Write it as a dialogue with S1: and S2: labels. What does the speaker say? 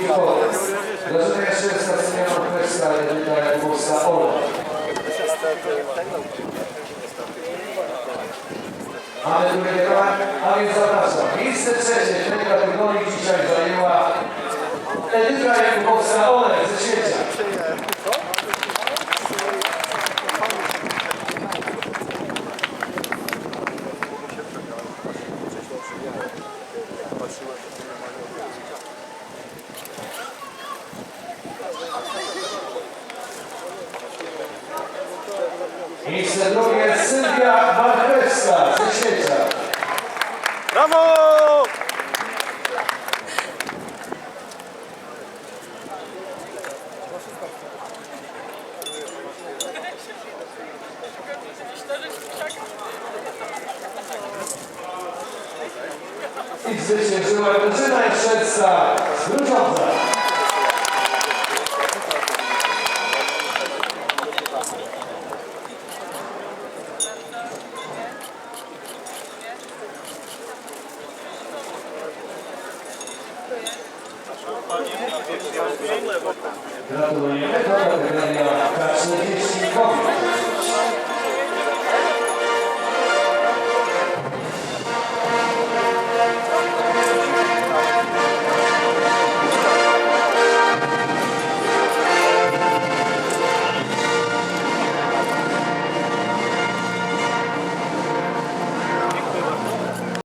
S1: i Polec. Grażyna Jaszczewska, Semiona Kwesta, Edyta Jakubowska, Ola. Mamy drugie koła, a więc zapraszam. Miejsce trzecie w tej kategorii dzisiaj zajęła Edyta Jakubowska, Ola ze Świecia. Miejsce drugie Sylwia Marchewska ze Świecia.
S2: Brawo!
S1: I zwyciężyła Grażyna Jaszczewska z Grudziądza. Gracias.